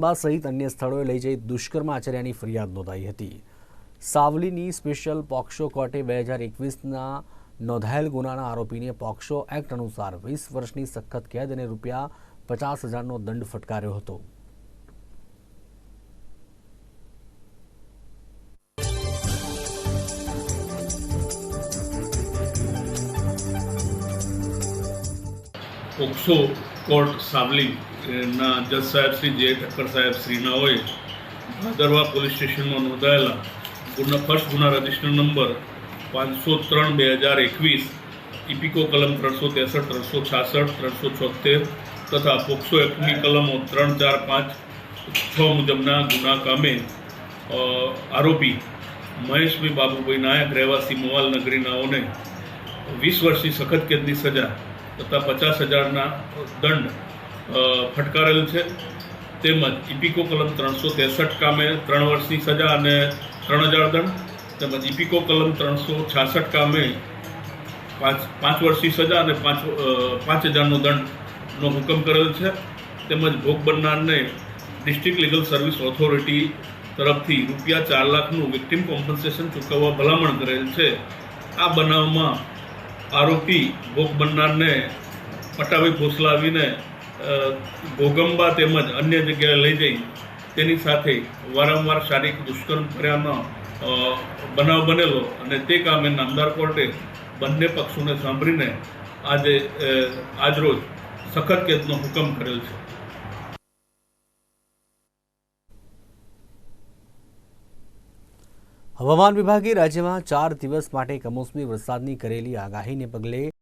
સહિત અન્ય સ્થળોએ લઈ જઈ દુષ્કર્મ આચર્યાની ફરિયાદ નોંધાઈ હતી. સાવલીની સ્પેશિયલ પોક્સો કોર્ટે બે હજાર એકવીસના નોંધાયેલ ગુનાના આરોપીને પોક્સો એક્ટ અનુસાર વીસ વર્ષની સખત કેદ અને રૂપિયા પચાસ હજારનો દંડ ફટકાર્યો હતો. પોક્સો કોર્ટ સાવલીના જજ સાહેબ શ્રી જે ઠક્કર સાહેબ હોય, ભાદરવા પોલીસ સ્ટેશનમાં નોંધાયેલા ગુના, ફર્સ્ટ ગુના રજિસ્ટર નંબર પાંચસો ત્રણ બે હજાર એકવીસ, ઇપિકો કલમ ત્રણસો ત્રેસઠ, ત્રણસો છાસઠ, ત્રણસો છોતેર તથા પોક્સો એક્ટની કલમો ત્રણ ચાર પાંચ છ મુજબના ગુના કામે આરોપી મહેશભાઈ બાબુભાઈ નાયક, રહેવાસી મોવાલ નગરીનાઓને વીસ વર્ષની સખત કેદની સજા તથા પચાસ હજારના દંડ ફટકારેલ છે. તેમજ ઇપિકો કલમ ત્રણસો ત્રેસઠ કામે ત્રણ વર્ષની સજા અને ત્રણ હજાર દંડ. તેમજ ઇપિકો કલમ ત્રણસો છાસઠ કામે પાંચ પાંચ વર્ષની સજા અને પાંચ પાંચ હજારનો દંડનો હુકમ કરેલ છે. તેમજ ભોગ બનનારને ડિસ્ટ્રિક્ટ લીગલ સર્વિસ ઓથોરિટી તરફથી રૂપિયા ચાર લાખનું વિક્ટિમ કોમ્પન્સેશન ચૂકવવા ભલામણ કરેલ છે. આ બનાવમાં આરોપી ભોગ બનનારને પટાવી ફોસલાવીને ભોગંબા તેમજ અન્ય જગ્યાએ લઈ જઈ તેની સાથે વારંવાર શારીરિક દુષ્કર્મ કર્યાનો બનાવ બનેલો અને તે કામે નામદાર કોર્ટે બંને પક્ષોને સાંભળીને આજે આજરોજ સખત કેદનો હુકમ કરેલ છે. હવામાન વિભાગે રાજ્યમાં ચાર દિવસ માટે કમોસમી વરસાદની કરેલી આગાહીને પગલે